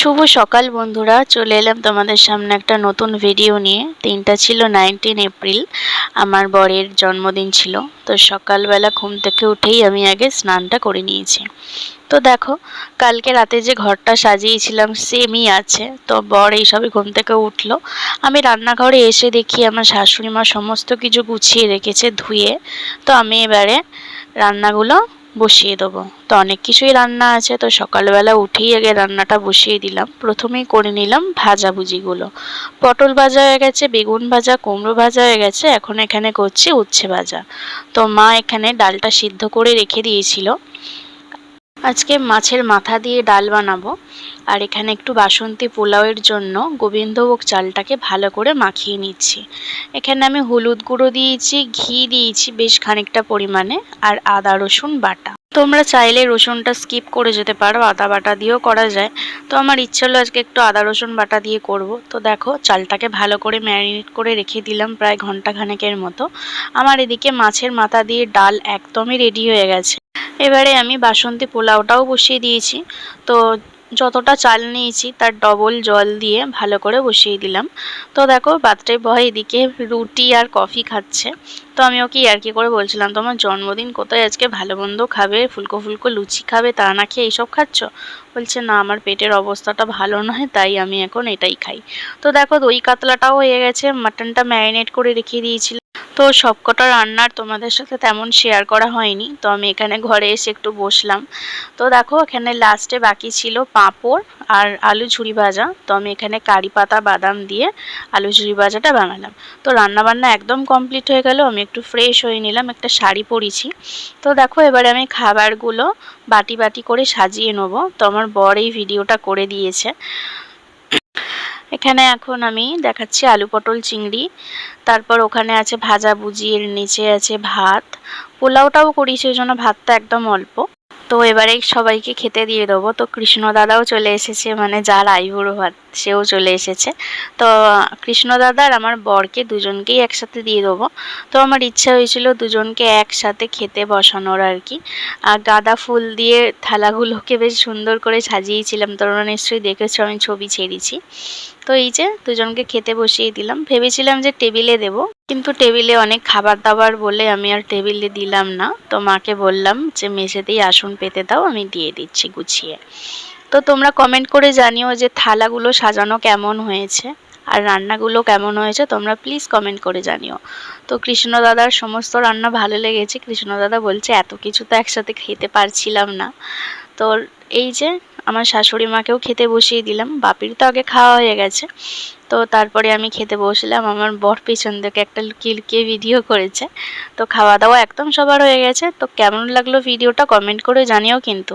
শুভ সকাল বন্ধুরা, চলে এলাম তোমাদের সামনে একটা নতুন ভিডিও নিয়ে। দিনটা ছিল নাইনটিন এপ্রিল আমার বরের জন্মদিন ছিল। তো সকালবেলা ঘুম থেকে উঠেই আমি আগে স্নানটা করে নিয়েছি। তো দেখো, কালকে রাতে যে ঘরটা সাজিয়েছিলাম সেমই আছে। তো বর এইসবে ঘুম থেকে উঠল। আমি রান্নাঘরে এসে দেখি আমার শাশুড়ি মা সমস্ত কিছু গুছিয়ে রেখেছে ধুয়ে। তো আমি এবারে রান্নাগুলো বসিয়ে দেবো। তো অনেক কিছুই রান্না আছে, তো সকালবেলা উঠেই আগে রান্নাটা বসিয়ে দিলাম। প্রথমেই করে নিলাম ভাজাভুজিগুলো পটল ভাজা হয়ে গেছে, বেগুন ভাজা, কুমড়ো ভাজা হয়ে গেছে, এখন এখানে করছি উচ্ছে ভাজা। তো মা এখানে ডালটা সিদ্ধ করে রেখে দিয়েছিল। আজকে মাছের মাথা দিয়ে ডাল বানাবো। আর এখানে একটু বাসন্তী পোলাওয়ের জন্য গোবিন্দভোগ চালটাকে ভালো করে মাখিয়ে নিচ্ছি। এখানে আমি হলুদ গুঁড়ো দিয়েছি, ঘি দিয়েছি বেশ খানিকটা পরিমাণে, আর আদা, রসুন বাটা। তোমরা চাইলে রসুনটা স্কিপ করে যেতে পারো, আদা বাটা দিয়েও করা যায়। তো আমার ইচ্ছে হলো আজকে একটু আদা, রসুন বাটা দিয়ে করব। তো দেখো, চালটাকে ভালো করে ম্যারিনেট করে রেখে দিলাম প্রায় ঘণ্টা খানেকের মতো। আমার এদিকে মাছের মাথা দিয়ে ডাল একদমই রেডি হয়ে গেছে। এবারে আমি বাসন্তী পোলাওটাও বসিয়ে দিয়েছি। তো যতটা চাল নিয়েছি তার ডবল জল দিয়ে ভালো করে বসিয়ে দিলাম। তো দেখো বার্থডে বয় এদিকে রুটি আর কফি খাচ্ছে। তো আমি ওকে আর কি করে বলছিলাম, তোমার জন্মদিন কোথায়? আজকে ভালো মন্দ খাবে? ফুলকো ফুলকো লুচি খাবে? তা না খেয়ে এইসব খাচ্ছ? বলছে, না, আমার পেটের অবস্থাটা ভালো নয়, তাই আমি এখন এটাই খাই। তো দেখো দই কাতলাটাও হয়ে গেছে মাটনটা ম্যারিনেট করে রেখে দিয়েছিলাম। তো সবকটা রান্নার তোমাদের সাথে তেমন শেয়ার করা হয়নি। তো আমি এখানে ঘরে এসে একটু বসলাম। তো দেখো, এখানে লাস্টে বাকি ছিল পাঁপড় আর আলু ঝুড়ি ভাজা। তো আমি এখানে কারি পাতা, বাদাম দিয়ে আলু ঝুড়ি ভাজাটা বানালাম। তো রান্নাবান্না একদম কমপ্লিট হয়ে গেল। আমি একটু ফ্রেশ হয়ে নিলাম, একটা শাড়ি পরেছি। তো দেখো, এবারে আমি খাবারগুলো বাটি বাটি করে সাজিয়ে নেব। তো আমার বর এই ভিডিওটা করে দিয়েছে। এখানে এখন আমি দেখাচ্ছি আলু পটল চিংড়ি। তারপর ওখানে আছে ভাজা ভুজি এর নিচে আছে ভাত। পোলাওটাও করি সেই জন্য ভাতটা একদম অল্প। তো এবারে সবাইকে খেতে দিয়ে দেবো। তো কৃষ্ণ দাদাও চলে এসেছে মানে যার আইবুড়ো ভাত, সেও চলে এসেছে। তো কৃষ্ণ দাদা আর আমার বরকে দুজনকেই একসাথে দিয়ে দেবো। তো আমার ইচ্ছা হয়েছিল দুজনকে একসাথে খেতে বসানোর আর কি। আর গাঁদা ফুল দিয়ে থালাগুলোকে বেশ সুন্দর করে সাজিয়েছিলাম, তোমরা নিশ্চয়ই দেখেছ, আমি ছবি ছেড়েছি। তো এই যে দুজনকে খেতে বসিয়ে দিলাম। ভেবেছিলাম যে টেবিলে দেব। কিন্তু টেবিলে অনেক খাবার দাবার বলে আমি আর টেবিলে দিলাম না। তো মাকে বললাম যে, মেঝেতেই আসন পেতে দাও, আমি দিয়ে দিচ্ছি গুছিয়ে। তো তোমরা কমেন্ট করে জানিও যে, থালাগুলো সাজানো কেমন হয়েছে। আর রান্নাগুলো কেমন হয়েছে তোমরা প্লিজ কমেন্ট করে জানিও। তো কৃষ্ণ দাদার সমস্ত রান্না ভালো লেগেছে। কৃষ্ণ দাদা বলছে, এত কিছু তো একসাথে খেতে পারছিলাম না। তো এই যে, আমার শাশুড়ি মাকেও খেতে বসিয়ে দিলাম। বাপির তো আগে খাওয়া হয়ে গেছে। তো তারপরে আমি খেতে বসলাম। আমার বর পিছন থেকে একটা লুকিয়ে ভিডিও করেছে। তো খাওয়া দাওয়া একদম সবার হয়ে গেছে। তো কেমন লাগল ভিডিওটা কমেন্ট করে জানিও কিন্তু।